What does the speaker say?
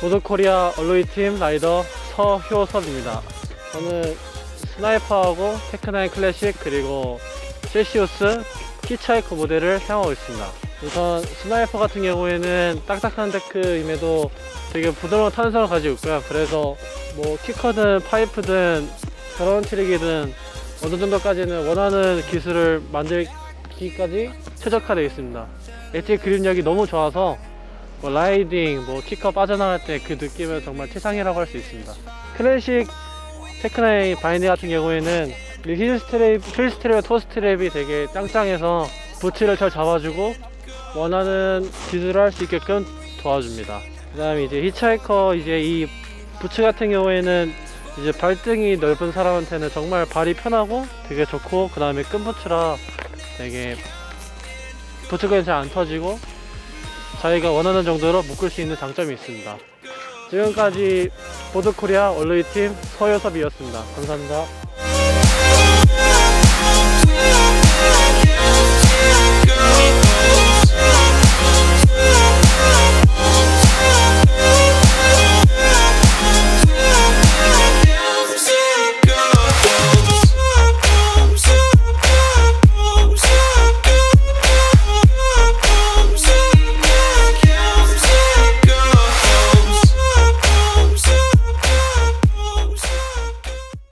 보드코리아 얼로이팀 라이더 서효섭입니다. 저는 스나이퍼하고 테크나인 클래식 그리고 셀시우스 키차이커 모델을 사용하고 있습니다. 우선 스나이퍼 같은 경우에는 딱딱한 데크임에도 되게 부드러운 탄성을 가지고 있고요. 그래서 뭐 키커든 파이프든 저런 트릭이든 어느 정도까지는 원하는 기술을 만들기까지 최적화되어 있습니다. 엣지 그립력이 너무 좋아서 뭐 라이딩, 뭐 키커 빠져나갈 때 그 느낌은 정말 최상이라고 할 수 있습니다. 클래식 테크나인 바인드 같은 경우에는 이힐 스트랩, 힐 스트랩, 토 스트랩이 되게 짱짱해서 부츠를 잘 잡아주고 원하는 기술을 할 수 있게끔 도와줍니다. 그 다음에 이제 히치하이커 이제 이 부츠 같은 경우에는 이제 발등이 넓은 사람한테는 정말 발이 편하고 되게 좋고 그 다음에 끈 부츠라 되게 부츠가 잘 안 터지고 자기가 원하는 정도로 묶을 수 있는 장점이 있습니다. 지금까지 보드코리아 얼루이팀 서효섭이었습니다. 감사합니다.